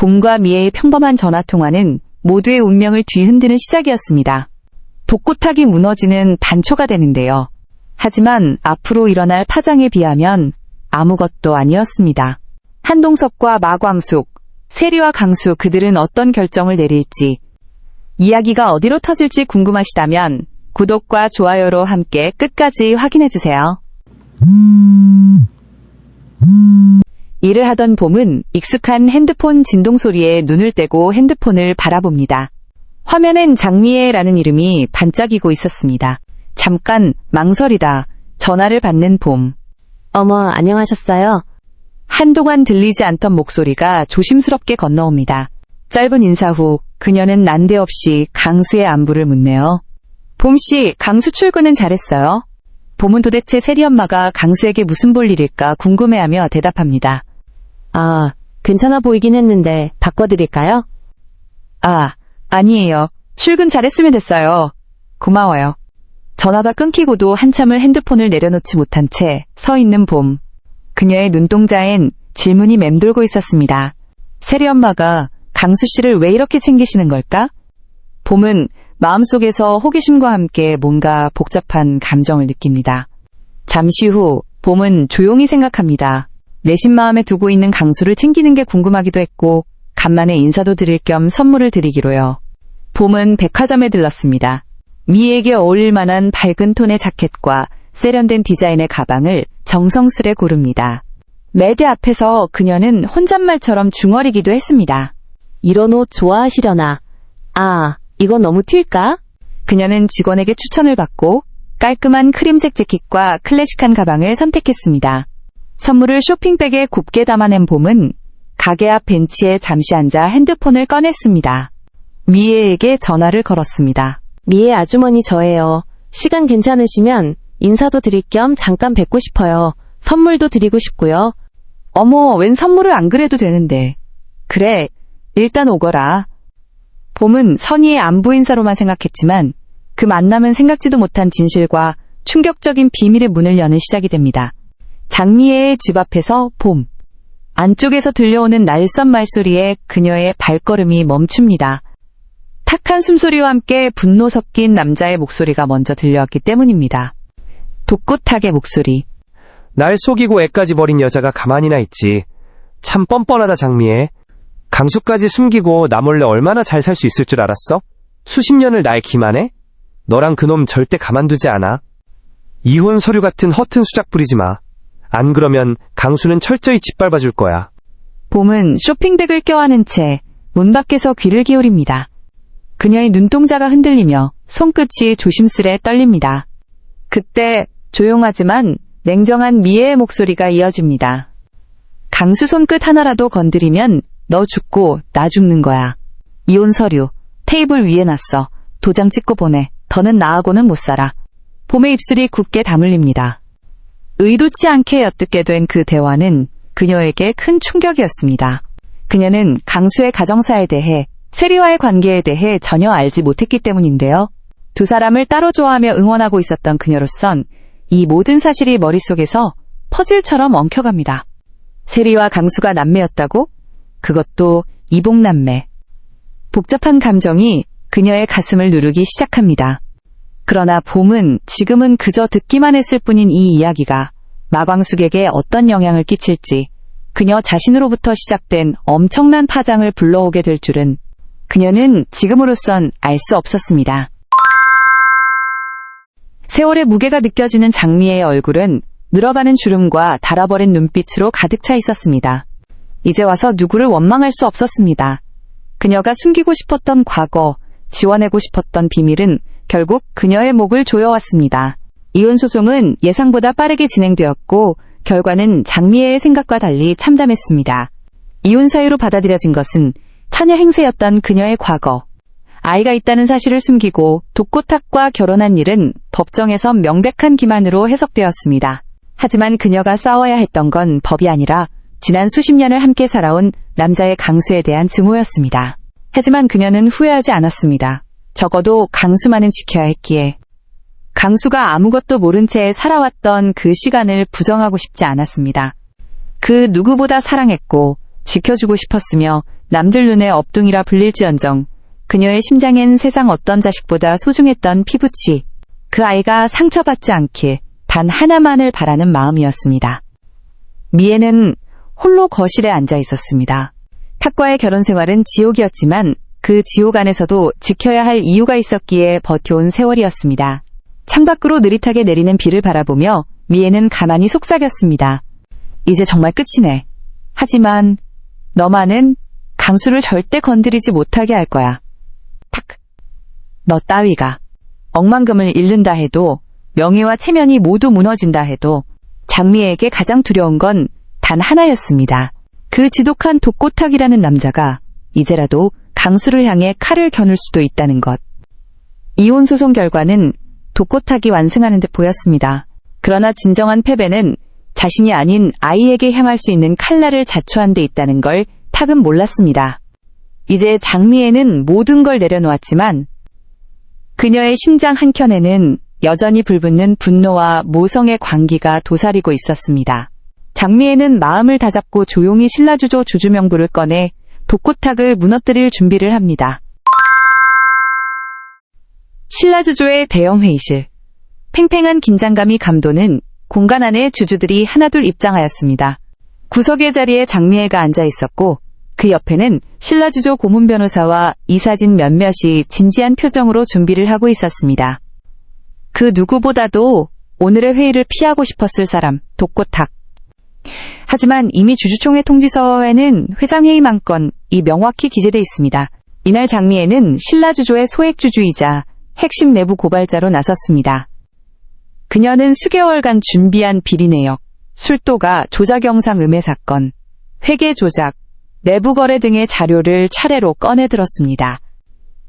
봄과 미애의 평범한 전화통화는 모두의 운명을 뒤흔드는 시작이었습니다. 독고탁이 무너지는 단초가 되는데요. 하지만 앞으로 일어날 파장에 비하면 아무것도 아니었습니다. 한동석과 마광숙, 세리와 강수 그들은 어떤 결정을 내릴지 이야기가 어디로 터질지 궁금하시다면 구독과 좋아요로 함께 끝까지 확인해주세요. 일을 하던 봄은 익숙한 핸드폰 진동 소리에 눈을 떼고 핸드폰을 바라봅니다. 화면엔 장미애라는 이름이 반짝이고 있었습니다. 잠깐 망설이다 전화를 받는 봄. 어머, 안녕하셨어요? 한동안 들리지 않던 목소리가 조심스럽게 건너옵니다. 짧은 인사 후 그녀는 난데없이 강수의 안부를 묻네요. 봄씨, 강수 출근은 잘했어요? 봄은 도대체 세리 엄마가 강수에게 무슨 볼 일일까 궁금해하며 대답합니다. 아, 괜찮아 보이긴 했는데 바꿔드릴까요? 아, 아니에요. 출근 잘했으면 됐어요. 고마워요. 전화가 끊기고도 한참을 핸드폰을 내려놓지 못한 채 서 있는 봄. 그녀의 눈동자엔 질문이 맴돌고 있었습니다. 세리 엄마가 강수 씨를 왜 이렇게 챙기시는 걸까? 봄은 마음속에서 호기심과 함께 뭔가 복잡한 감정을 느낍니다. 잠시 후 봄은 조용히 생각합니다. 내심 마음에 두고 있는 강수를 챙기는 게 궁금하기도 했고 간만에 인사도 드릴 겸 선물을 드리기로요. 봄은 백화점에 들렀습니다. 미에게 어울릴 만한 밝은 톤의 자켓과 세련된 디자인의 가방을 정성스레 고릅니다. 매대 앞에서 그녀는 혼잣말처럼 중얼이기도 했습니다. 이런 옷 좋아하시려나? 아, 이건 너무 튈까? 그녀는 직원에게 추천을 받고 깔끔한 크림색 재킷과 클래식한 가방을 선택했습니다. 선물을 쇼핑백에 곱게 담아낸 봄은 가게 앞 벤치에 잠시 앉아 핸드폰을 꺼냈습니다. 미애에게 전화를 걸었습니다. 미애 아주머니 저예요. 시간 괜찮으시면 인사도 드릴 겸 잠깐 뵙고 싶어요. 선물도 드리고 싶고요. 어머, 웬 선물을 안 그래도 되는데. 그래, 일단 오거라. 봄은 선의의 안부 인사로만 생각했지만 그 만남은 생각지도 못한 진실과 충격적인 비밀의 문을 여는 시작이 됩니다. 장미애의 집 앞에서 봄. 안쪽에서 들려오는 날선 말소리에 그녀의 발걸음이 멈춥니다. 탁한 숨소리와 함께 분노 섞인 남자의 목소리가 먼저 들려왔기 때문입니다. 독고탁의 목소리. 날 속이고 애까지 버린 여자가 가만히나 있지. 참 뻔뻔하다 장미애. 강수까지 숨기고 나 몰래 얼마나 잘 살 수 있을 줄 알았어? 수십 년을 날 기만해? 너랑 그놈 절대 가만두지 않아. 이혼 서류 같은 허튼 수작 부리지 마. 안 그러면 강수는 철저히 짓밟아 줄 거야. 봄은 쇼핑백을 껴안은 채 문 밖에서 귀를 기울입니다. 그녀의 눈동자가 흔들리며 손끝이 조심스레 떨립니다. 그때 조용하지만 냉정한 미애의 목소리가 이어집니다. 강수 손끝 하나라도 건드리면 너 죽고 나 죽는 거야. 이혼 서류 테이블 위에 놨어. 도장 찍고 보내. 더는 나하고는 못 살아. 봄의 입술이 굳게 다물립니다. 의도치 않게 엿듣게 된 그 대화는 그녀에게 큰 충격이었습니다. 그녀는 강수의 가정사에 대해 세리와의 관계에 대해 전혀 알지 못했기 때문인데요. 두 사람을 따로 좋아하며 응원하고 있었던 그녀로선 이 모든 사실이 머릿속에서 퍼즐처럼 엉켜갑니다. 세리와 강수가 남매였다고? 그것도 이복남매. 복잡한 감정이 그녀의 가슴을 누르기 시작합니다. 그러나 봄은 지금은 그저 듣기만 했을 뿐인 이 이야기가 마광숙에게 어떤 영향을 끼칠지 그녀 자신으로부터 시작된 엄청난 파장을 불러오게 될 줄은 그녀는 지금으로선 알 수 없었습니다. 세월의 무게가 느껴지는 장미의 얼굴은 늘어가는 주름과 달아버린 눈빛으로 가득 차 있었습니다. 이제 와서 누구를 원망할 수 없었습니다. 그녀가 숨기고 싶었던 과거, 지워내고 싶었던 비밀은 결국 그녀의 목을 조여왔습니다. 이혼 소송은 예상보다 빠르게 진행되었고 결과는 장미애의 생각과 달리 참담했습니다. 이혼 사유로 받아들여진 것은 처녀 행세였던 그녀의 과거. 아이가 있다는 사실을 숨기고 독고탁과 결혼한 일은 법정에서 명백한 기만으로 해석되었습니다. 하지만 그녀가 싸워야 했던 건 법이 아니라 지난 수십 년을 함께 살아온 남자의 강수에 대한 증오였습니다. 하지만 그녀는 후회하지 않았습니다. 적어도 강수만은 지켜야 했기에. 강수가 아무것도 모른 채 살아왔던 그 시간을 부정하고 싶지 않았습니다. 그 누구보다 사랑했고 지켜주고 싶었으며 남들 눈에 업둥이라 불릴지언정 그녀의 심장엔 세상 어떤 자식보다 소중했던 피부치. 그 아이가 상처받지 않길 단 하나만을 바라는 마음이었습니다. 미애는 홀로 거실에 앉아 있었습니다. 탁과의 결혼 생활은 지옥이었지만 그 지옥 안에서도 지켜야 할 이유가 있었기에 버텨온 세월이었습니다. 창밖으로 느릿하게 내리는 비를 바라보며 미애는 가만히 속삭였습니다. 이제 정말 끝이네. 하지만 너만은 강수를 절대 건드리지 못하게 할 거야. 탁. 너 따위가 억만금을 잃는다 해도 명예와 체면이 모두 무너진다 해도 장미에게 가장 두려운 건 단 하나였습니다. 그 지독한 독고탁이라는 남자가 이제라도 강수를 향해 칼을 겨눌 수도 있다는 것. 이혼 소송 결과는 독고탁이 완승하는 듯 보였습니다. 그러나 진정한 패배는 자신이 아닌 아이에게 향할 수 있는 칼날을 자초한 데 있다는 걸 탁은 몰랐습니다. 이제 장미에는 모든 걸 내려놓았지만 그녀의 심장 한켠에는 여전히 불붙는 분노와 모성의 광기가 도사리고 있었습니다. 장미에는 마음을 다잡고 조용히 신라주조 주주명부를 꺼내 독고탁을 무너뜨릴 준비를 합니다. 신라주조의 대형 회의실. 팽팽한 긴장감이 감도는 공간 안에 주주들이 하나둘 입장하였습니다. 구석의 자리에 장미애가 앉아 있었고 그 옆에는 신라주조 고문 변호사와 이사진 몇몇이 진지한 표정으로 준비를 하고 있었습니다. 그 누구보다도 오늘의 회의를 피하고 싶었을 사람, 독고탁. 하지만 이미 주주총회 통지서에는 회장회의만 건이 명확히 기재돼 있습니다. 이날 장미애는 신라주조의 소액주주이자 핵심 내부 고발자로 나섰습니다. 그녀는 수개월간 준비한 비리 내역, 술도가 조작 영상 음해 사건, 회계 조작, 내부 거래 등의 자료를 차례로 꺼내 들었습니다.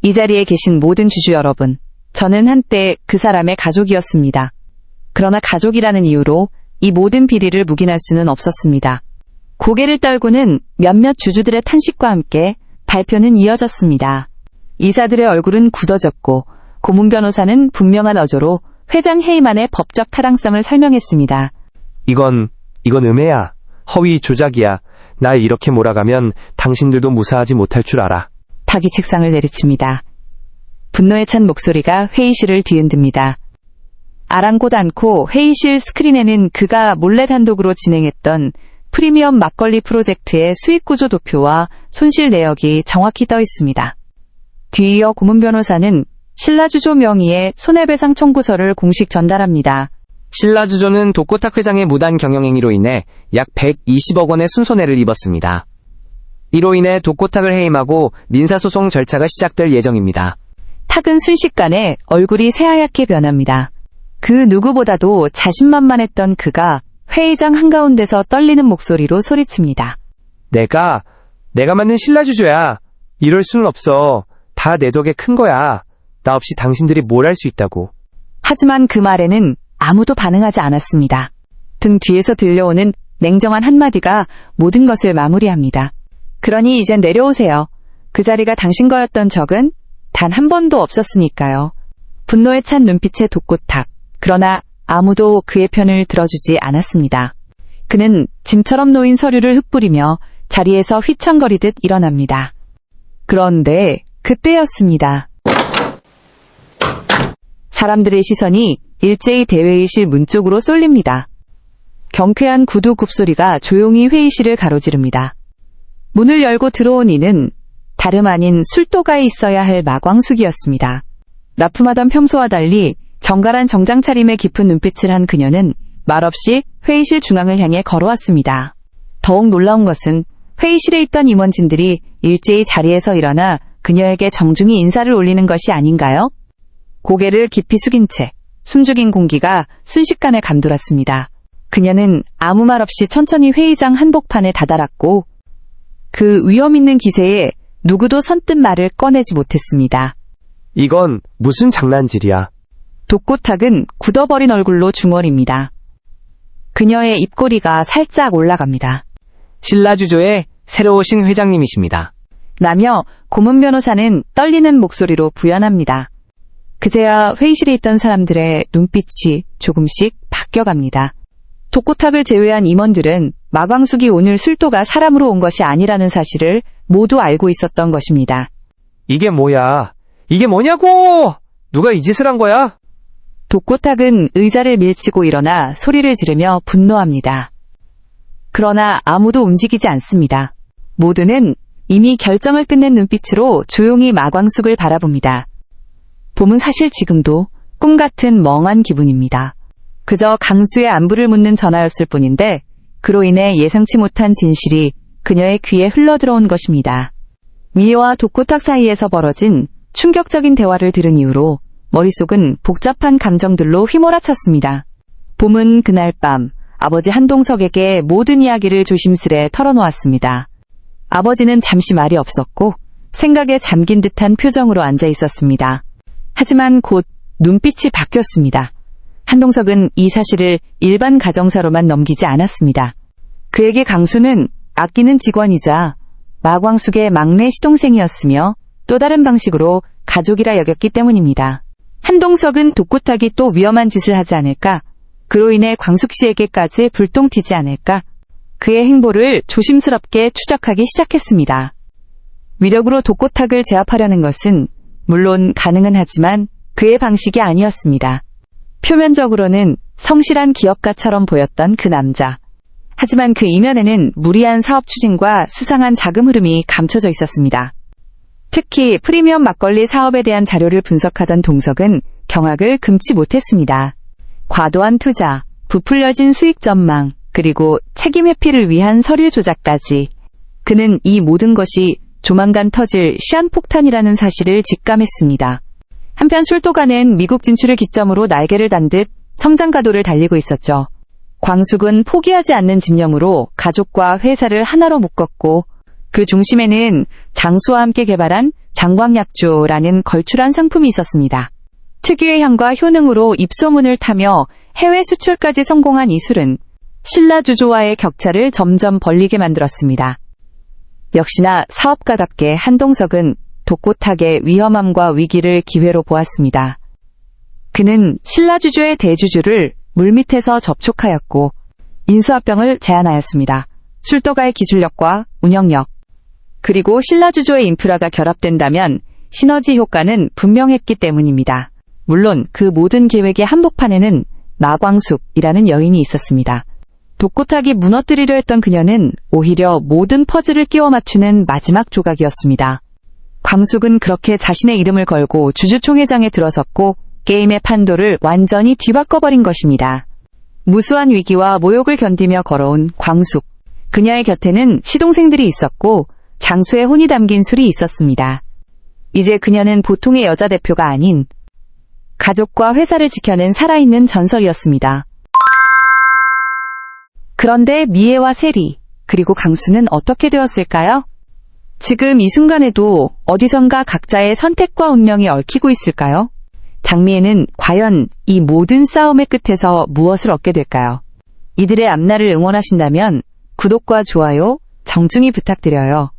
이 자리에 계신 모든 주주 여러분, 저는 한때 그 사람의 가족이었습니다. 그러나 가족이라는 이유로 이 모든 비리를 묵인할 수는 없었습니다. 고개를 떨고는 몇몇 주주들의 탄식과 함께 발표는 이어졌습니다. 이사들의 얼굴은 굳어졌고 고문 변호사는 분명한 어조로 회장 회의만의 법적 타당성을 설명했습니다. 이건, 이건 음해야. 허위 조작이야. 날 이렇게 몰아가면 당신들도 무사하지 못할 줄 알아. 탁이 책상을 내리칩니다. 분노에 찬 목소리가 회의실을 뒤흔듭니다. 아랑곳 않고 회의실 스크린에는 그가 몰래 단독으로 진행했던 프리미엄 막걸리 프로젝트의 수익 구조 도표와 손실 내역이 정확히 떠 있습니다. 뒤이어 고문 변호사는 신라주조 명의의 손해배상 청구서를 공식 전달합니다. 신라주조는 독고탁 회장의 무단 경영행위로 인해 약 120억 원의 순손해를 입었습니다. 이로 인해 독고탁을 해임하고 민사소송 절차가 시작될 예정입니다. 탁은 순식간에 얼굴이 새하얗게 변합니다. 그 누구보다도 자신만만했던 그가 회의장 한가운데서 떨리는 목소리로 소리칩니다. 내가, 내가 만든 신라주조야. 이럴 수는 없어. 다 내 덕에 큰 거야. 나 없이 당신들이 뭘 할 수 있다고. 하지만 그 말에는 아무도 반응하지 않았습니다. 등 뒤에서 들려오는 냉정한 한마디가 모든 것을 마무리합니다. 그러니 이젠 내려오세요. 그 자리가 당신 거였던 적은 단 한 번도 없었으니까요. 분노에 찬 눈빛의 독고탁. 그러나 아무도 그의 편을 들어주지 않았습니다. 그는 짐처럼 놓인 서류를 흩뿌리며 자리에서 휘청거리듯 일어납니다. 그런데 그때였습니다. 사람들의 시선이 일제히 대회의실 문 쪽으로 쏠립니다. 경쾌한 구두 굽소리가 조용히 회의실을 가로지릅니다. 문을 열고 들어온 이는 다름 아닌 술도가에 있어야 할 마광숙이었습니다. 납품하던 평소와 달리 정갈한 정장 차림에 깊은 눈빛을 한 그녀는 말없이 회의실 중앙을 향해 걸어왔습니다. 더욱 놀라운 것은 회의실에 있던 임원진들이 일제히 자리에서 일어나 그녀에게 정중히 인사를 올리는 것이 아닌가요? 고개를 깊이 숙인 채 숨죽인 공기가 순식간에 감돌았습니다. 그녀는 아무 말 없이 천천히 회의장 한복판에 다다랐고 그 위험 있는 기세에 누구도 선뜻 말을 꺼내지 못했습니다. 이건 무슨 장난질이야. 독고탁은 굳어버린 얼굴로 중얼입니다. 그녀의 입꼬리가 살짝 올라갑니다. 신라주조의 새로 오신 회장님이십니다. 라며 고문 변호사는 떨리는 목소리로 부연합니다. 그제야 회의실에 있던 사람들의 눈빛이 조금씩 바뀌어갑니다. 독고탁을 제외한 임원들은 마광숙이 오늘 술도가 사람으로 온 것이 아니라는 사실을 모두 알고 있었던 것입니다. 이게 뭐야? 이게 뭐냐고! 누가 이 짓을 한 거야? 독고탁은 의자를 밀치고 일어나 소리를 지르며 분노합니다. 그러나 아무도 움직이지 않습니다. 모두는 이미 결정을 끝낸 눈빛으로 조용히 마광숙을 바라봅니다. 봄은 사실 지금도 꿈 같은 멍한 기분입니다. 그저 강수의 안부를 묻는 전화였을 뿐인데 그로 인해 예상치 못한 진실이 그녀의 귀에 흘러들어온 것입니다. 미애와 독고탁 사이에서 벌어진 충격적인 대화를 들은 이후로 머릿속은 복잡한 감정들로 휘몰아쳤습니다. 봄은 그날 밤 아버지 한동석에게 모든 이야기를 조심스레 털어놓았습니다. 아버지는 잠시 말이 없었고 생각에 잠긴 듯한 표정으로 앉아 있었습니다. 하지만 곧 눈빛이 바뀌었습니다. 한동석은 이 사실을 일반 가정사로만 넘기지 않았습니다. 그에게 강수는 아끼는 직원이자 마광숙의 막내 시동생이었으며 또 다른 방식으로 가족이라 여겼기 때문입니다. 한동석은 독고탁이 또 위험한 짓을 하지 않을까? 그로 인해 광숙 씨에게까지 불똥 튀지 않을까? 그의 행보를 조심스럽게 추적하기 시작했습니다. 위력으로 독고탁을 제압하려는 것은 물론 가능은 하지만 그의 방식이 아니었습니다. 표면적으로는 성실한 기업가처럼 보였던 그 남자. 하지만 그 이면에는 무리한 사업 추진과 수상한 자금 흐름이 감춰져 있었습니다. 특히 프리미엄 막걸리 사업에 대한 자료를 분석하던 동석은 경악을 금치 못했습니다. 과도한 투자, 부풀려진 수익 전망, 그리고 책임 회피를 위한 서류 조작까지. 그는 이 모든 것이 조만간 터질 시한폭탄이라는 사실을 직감했습니다. 한편 술도가는 미국 진출을 기점으로 날개를 단듯 성장 가도를 달리고 있었죠. 광숙은 포기하지 않는 집념으로 가족과 회사를 하나로 묶었고 그 중심에는 장수와 함께 개발한 장광약주라는 걸출한 상품이 있었습니다. 특유의 향과 효능으로 입소문을 타며 해외 수출까지 성공한 이 술은 신라 주조와의 격차를 점점 벌리게 만들었습니다. 역시나 사업가답게 한동석은 독고탁의 위험함과 위기를 기회로 보았습니다. 그는 신라 주조의 대주주를 물밑에서 접촉하였고 인수합병을 제안하였습니다. 술도가의 기술력과 운영력, 그리고 신라주조의 인프라가 결합된다면 시너지 효과는 분명했기 때문입니다. 물론 그 모든 계획의 한복판에는 마광숙이라는 여인이 있었습니다. 독고탁이 무너뜨리려 했던 그녀는 오히려 모든 퍼즐을 끼워 맞추는 마지막 조각이었습니다. 광숙은 그렇게 자신의 이름을 걸고 주주총회장에 들어섰고 게임의 판도를 완전히 뒤바꿔버린 것입니다. 무수한 위기와 모욕을 견디며 걸어온 광숙. 그녀의 곁에는 시동생들이 있었고 장수의 혼이 담긴 술이 있었습니다. 이제 그녀는 보통의 여자 대표가 아닌 가족과 회사를 지켜낸 살아있는 전설이었습니다. 그런데 미애와 세리, 그리고 강수는 어떻게 되었을까요? 지금 이 순간에도 어디선가 각자의 선택과 운명이 얽히고 있을까요? 장미애는 과연 이 모든 싸움의 끝에서 무엇을 얻게 될까요? 이들의 앞날을 응원하신다면 구독과 좋아요, 정중히 부탁드려요.